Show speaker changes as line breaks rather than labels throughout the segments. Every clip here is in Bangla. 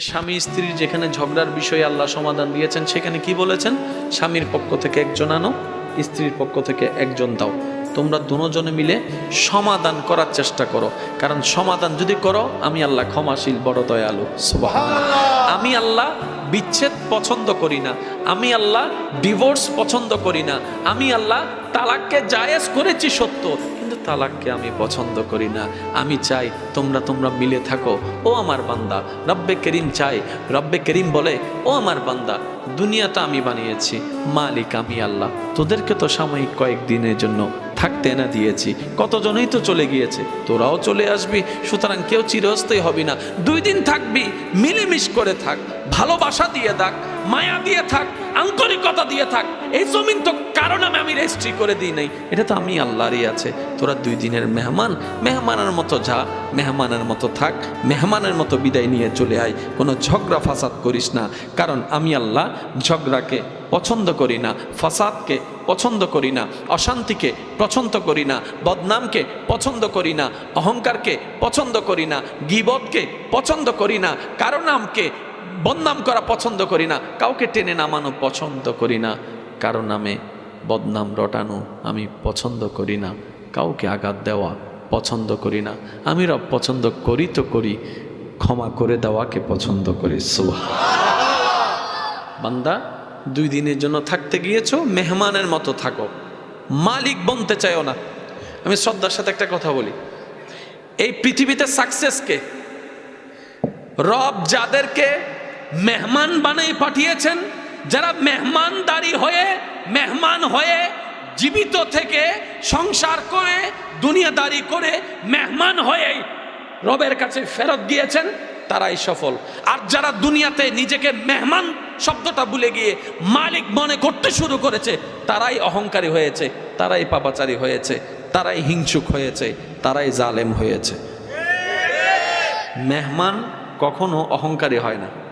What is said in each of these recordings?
স্বামী স্ত্রীর যেখানে ঝগড়ার বিষয়ে আল্লাহ সমাধান দিয়েছেন, সেখানে কি বলেছেন? স্বামীর পক্ষ থেকে একজন আনো, স্ত্রীর পক্ষ থেকে একজন দাও। তোমরা দুজনে মিলে সমাধান করার চেষ্টা করো। কারণ সমাধান যদি করো, আমি আল্লাহ ক্ষমাশীল, বড় দয়ালু। আমি আল্লাহ বিচ্ছেদ পছন্দ করি না। আমি আল্লাহ ডিভোর্স পছন্দ করি না। আমি আল্লাহ তালাককে জায়েজ করেছি সত্য, কিন্তু তালাককে আমি পছন্দ করি না। আমি চাই তোমরা তোমরা মিলে থাকো। ও আমার বান্দা, রব্বে করিম চাই। রব্বে করিম বলে, ও আমার বান্দা, দুনিয়াটা আমি বানিয়েছি, মালিক আমি আল্লাহ। তোদেরকে তো সাময়িক কয়েকদিনের জন্য থাকতে না দিয়েছি, কতজনই তো চলে গিয়েছে, তোরাও চলে আসবি, সুতরাং কেউ চিরস্থায়ী হবি না। দুই দিন থাকবি, মিলেমিশ করে থাক। ভালোবাসা দিয়ে থাক, মায়া দিয়ে থাক, আন্তরিকতা দিয়ে থাক, এই জমিন তো কারণ আমি আমি রেজিস্ট্রি করে দিই নাই। এটা তো আমি আল্লাহরই আছে। তোরা দুই দিনের মেহমান, মেহমানের মতো যা, মেহমানের মতো থাক, মেহমানের মতো বিদায় নিয়ে চলে আয়। কোনো ঝগড়া ফাসাদ করিস না। কারণ আমি আল্লাহ ঝগড়াকে পছন্দ করি না, ফাসাদকে পছন্দ করি না, অশান্তিকে পছন্দ করি না, বদনামকে পছন্দ করি না, অহংকারকে পছন্দ করি না, গিবতকে পছন্দ করি না, কারও নামকে বদনাম করা পছন্দ করি না, কাউকে টেনে নামানো পছন্দ করি না। কারও নামে বদনাম রটানো আমি পছন্দ করি না, কাউকে আঘাত দেওয়া পছন্দ করি না। আমি রব পছন্দ করি তো করি, ক্ষমা করে দেওয়াকে পছন্দ করি। বান্দা, দুই দিনের জন্য থাকতে গিয়েছো, মেহমানের মতো থাকো। মালিক বনতে চাইও না। আমি শ্রদ্ধার সাথে একটা কথা বলি। এই পৃথিবীতে সাকসেসকে রব যাদেরকে মেহমান বানাই পাঠিয়েছেন। যারা মেহমানদারি হয়ে, মেহমান হয়ে, জীবিত থেকে সংসার করে, দুনিয়াদারি করে মেহমান হয়ে রবের কাছে ফেরত গিয়েছেন, তারাই সফল। আর যারা দুনিয়াতে নিজেকে মেহমান শব্দটা ভুলে গিয়ে মালিক মনে করতে শুরু করেছে, তারাই অহংকারী হয়েছে, তারাই পাপাচারী হয়েছে, তারাই হিংসুক হয়েছে, তারাই জালেম হয়েছে। মেহমান কখনো অহংকারী হয় না।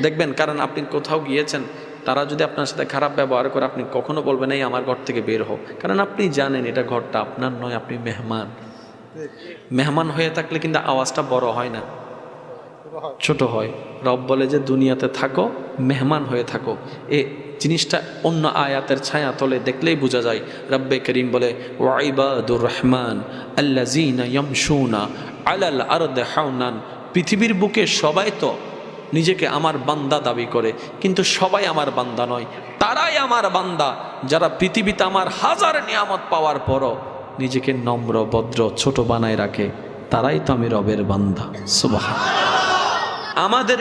দেখবেন, কারণ আপনি কোথাও গিয়েছেন, তারা যদি আপনার সাথে খারাপ ব্যবহার করে, আপনি কখনো বলবেন, এই আমার ঘর থেকে বের হোক কারণ আপনি জানেন, এটা ঘরটা আপনার নয়, আপনি মেহমান। মেহমান হয়ে থাকলে কিন্তু আওয়াজটা বড় হয় না। ছোট হয়। রব বলে যে, দুনিয়াতে থাকো, মেহমান হয়ে থাকো। এ জিনিসটা অন্য আয়াতের ছায়া তলে দেখলেই বোঝা যায়। রব্বে করিম বলে ওয়াইবাদুর রহমান আল্লাজিনা ইয়ামশুনা আলাল আরদ পৃথিবীর বুকে সবাই তো নিজেকে আমার বান্দা দাবি করে। কিন্তু সবাই আমার বান্দা নয়, তারাই আমার বান্দা। যারা পৃথিবীতে আমার হাজার নিয়ামত পাওয়ার পরও নিজেকে নম্র, ভদ্র, ছোট বানায় রাখে, তারাই তো আমি রবের বান্দা। সুবাহ আমাদের